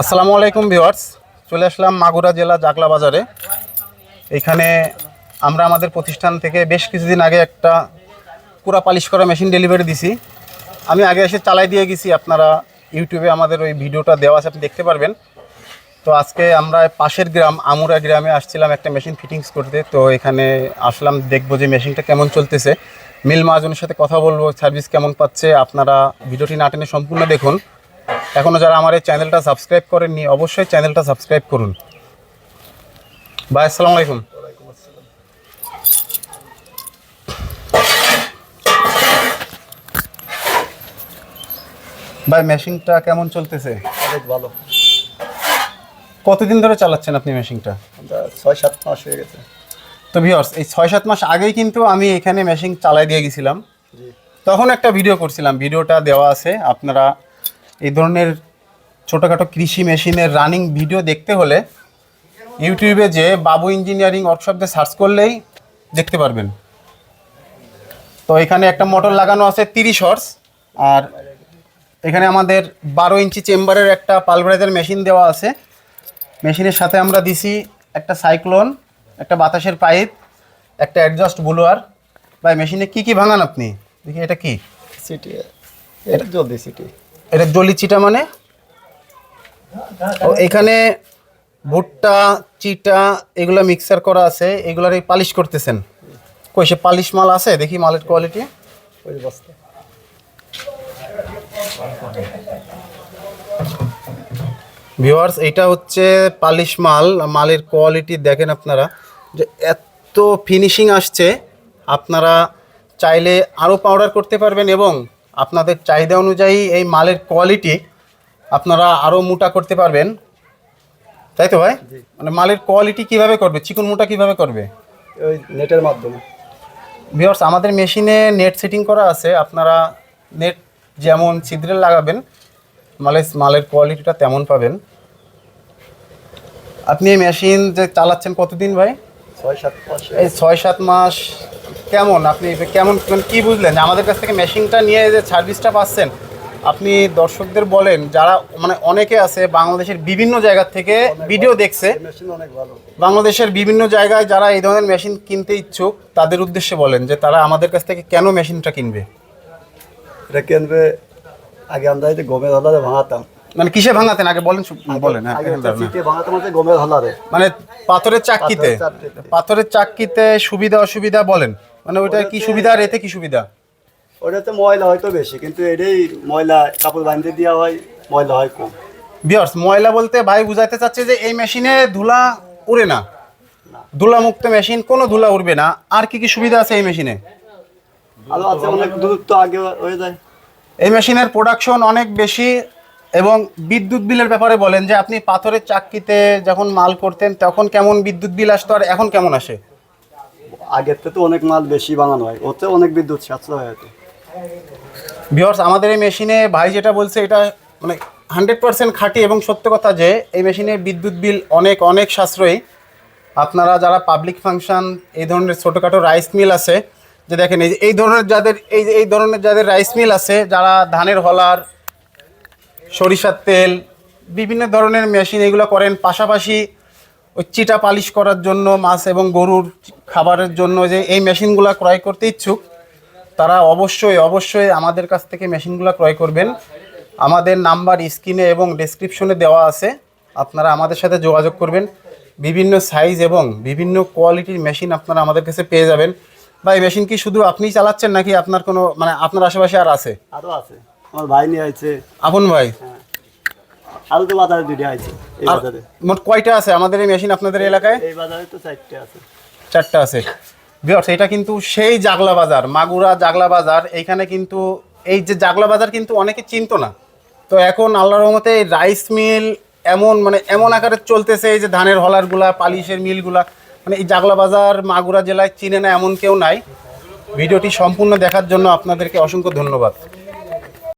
আসসালামু আলাইকুম ভিউয়ার্স। চলে আসলাম মাগুরা জেলা জাকলা বাজারে। এখানে আমরা আমাদের প্রতিষ্ঠান থেকে বেশ কিছুদিন আগে একটা পুরা পালিশ করা মেশিন ডেলিভারি দিছি। আমি আগে এসে চালাই দিয়ে গেছি, আপনারা ইউটিউবে আমাদের ওই ভিডিওটা দেওয়া আছে, আপনি দেখতে পারবেন। তো আজকে আমরা পাশের গ্রাম, আমুরা গ্রামে আসছিলাম একটা মেশিন ফিটিংস করতে। তো এখানে আসলাম, দেখব যে মেশিনটা কেমন চলতেছে। মিল মহাজনের সাথে কথা বলব, সার্ভিস কেমন পাচ্ছে, আপনারা ভিডিওটি না টেনে সম্পূর্ণ দেখুন। এখনও যারা আমার এই চ্যানেলটা সাবস্ক্রাইব করেননি অবশ্যই চ্যানেলটা সাবস্ক্রাইব করুন। ভাই আসসালামু আলাইকুম। ভাই মেশিনটা কেমন চলতেছে? অনেক ভালো। কতদিন ধরে চালাচ্ছেন আপনি মেশিনটা? ছয় সাত মাস হয়ে গেছে। তো ভিওর্স এই ছয় সাত মাস আগেই কিন্তু আমি এখানে মেশিন চালাই দিয়ে গেছিলাম। তখন একটা ভিডিও করছিলাম ভিডিওটা দেওয়া আছে আপনারা এই ধরনের ছোটোখাটো কৃষি মেশিনের রানিং ভিডিও দেখতে হলে ইউটিউবে যে বাবু ইঞ্জিনিয়ারিং ওয়ার্কশপে সার্চ করলেই দেখতে পারবেন। তো এখানে একটা মোটর লাগানো আছে তিরিশ হর্স আর এখানে আমাদের বারো ইঞ্চি চেম্বারের একটা পালভারাইজার মেশিন দেওয়া আছে। মেশিনের সাথে আমরা দিছি একটা সাইক্লোন একটা বাতাসের পাইপ একটা অ্যাডজাস্ট ব্লুয়ার ভাই মেশিনে কি কি ভাঙান আপনি? দেখি এটা কি? সিটি এটা জলদি সিটি এটা জলি চিটা মানে? ও, এখানে ভুট্টা, চিটা, এগুলো মিক্সার করা আছে, এগুলার এই পালিশ করতেছেন। কই, সে পালিশ মাল আছে? দেখি মালের কোয়ালিটি ভিওয়ার্স এটা হচ্ছে পালিশ মাল। মালের কোয়ালিটি দেখেন আপনারা। যে এত ফিনিশিং আসছে, আপনারা চাইলে আরও পাউডার করতে পারবেন এবং আপনাদের চাহিদা অনুযায়ী এই মালের কোয়ালিটি আপনারা আরও মোটা করতে পারবেন। তাই তো ভাই? মানে মালের কোয়ালিটি কীভাবে করবে? চিকন মোটা কীভাবে করবে? ওই নেটের মাধ্যমে। ভিউয়ার্স আমাদের মেশিনে নেট সেটিং করা আছে। আপনারা নেট যেমন ছিদ্রে লাগাবেন মালের মালের কোয়ালিটিটা তেমন পাবেন। আপনি এই মেশিন যে চালাচ্ছেন কতদিন ভাই? ছয় সাত মাস। এই ছয় সাত মাস কেমন? আপনি কেমন মানে কী বুঝলেন? আমাদের কাছ থেকে মেশিনটা নিয়ে যে সার্ভিসটা পাচ্ছেন আপনি দর্শকদের বলেন যারা মানে অনেকে আছে বাংলাদেশের বিভিন্ন জায়গা থেকে ভিডিও দেখছে। বাংলাদেশের বিভিন্ন জায়গায় যারা এই ধরনের মেশিন কিনতে ইচ্ছুক তাদের উদ্দেশ্যে বলেন যে তারা আমাদের কাছ থেকে কেন মেশিনটা কিনবে? এটা কিনবে আগে আমরা যে গমের হলারে ভাঙাতাম। মানে কিসে ভাঙাতেন? আগে বলেন বলেন হ্যাঁ হ্যাঁ। হলারে। মানে পাথরের চাক্কিতে পাথরের চাক্কিতে। পাথরের চাক্কিতে সুবিধা অসুবিধা বলেন। মানে ওইটা কি সুবিধা আর এতে কি সুবিধা? ওটাতে ময়লা হয়তো বেশি কিন্তু এটাই ময়লা কাপড় বাঁধতে দেওয়া হয় ময়লা হয় কম। বিয়ার্স ময়লা বলতে ভাই বুঝাইতে চাচ্ছে যে এই মেশিনে ধুলা উড়ে না। ধুলা মুক্ত মেশিন কোনো ধুলা উড়বে না। আর কি কি সুবিধা আছে এই মেশিনে? আরও আছে অনেক দূরত্ব আগে হয়ে যায়। এই মেশিনের প্রোডাকশন অনেক বেশি এবং বিদ্যুৎ বিলের ব্যাপারে বলেন যে আপনি পাথরের চাক্কিতে যখন মাল করতেন তখন কেমন বিদ্যুৎ বিল আসতো আর এখন কেমন আসে? আগের থেকে অনেক মাল বেশি বানানো হয়, ওতে অনেক বিদ্যুৎ সাশ্রয় হয় ভিওর্স আমাদের এই মেশিনে ভাই যেটা বলছে, এটা মানে হান্ড্রেড পার্সেন্ট খাঁটি এবং সত্য কথা যে, এই মেশিনে বিদ্যুৎ বিল অনেক অনেক সাশ্রয়ী। আপনারা যারা পাবলিক ফাংশন এই ধরনের ছোটোখাটো রাইস মিল আছে, যে দেখেন, এই এই ধরনের যাদের, এই এই ধরনের যাদের রাইস মিল আছে, যারা ধানের হলার, সরিষার তেল, বিভিন্ন ধরনের মেশিন এগুলো করেন, পাশাপাশি ওই চিটা পালিশ করার জন্য মাছ এবং গরুর খাবারের জন্য যে এই মেশিনগুলো ক্রয় করতে ইচ্ছুক তারা অবশ্যই অবশ্যই আমাদের কাছ থেকে মেশিনগুলো ক্রয় করবেন। আমাদের নাম্বার স্ক্রিনে এবং ডেসক্রিপশনে দেওয়া আছে। আপনারা আমাদের সাথে যোগাযোগ করবেন। বিভিন্ন সাইজ এবং বিভিন্ন কোয়ালিটির মেশিন আপনারা আমাদের কাছে পেয়ে যাবেন। বা এই মেশিন কি শুধু আপনিই চালাচ্ছেন নাকি আপনার কোনো মানে আপনার আশেপাশে আর আছে? আরও আছে। আমার ভাই নিয়ে আছে আপন ভাই? আরও তো বাজারে দুটো আছে মোট কয়টা আছে আমাদের এই মেশিন আপনাদের এলাকায়? এই বাজারে তো চারটে আছে। চারটা আছে। ভিউয়ার্স এটা কিন্তু সেই জাগলা বাজার মাগুরা জাগলা বাজার। এইখানে কিন্তু এই যে জাগলা বাজার কিন্তু অনেকে চিনতো না। তো এখন আল্লাহর রহমতে এই রাইস মিল এমন মানে এমন আকারে চলতেছে এই যে ধানের হলারগুলা পালিশের মিলগুলা। মানে এই জাগলা বাজার মাগুরা জেলায় চিনে না এমন কেউ নাই। ভিডিওটি সম্পূর্ণ দেখার জন্য আপনাদেরকে অসংখ্য ধন্যবাদ।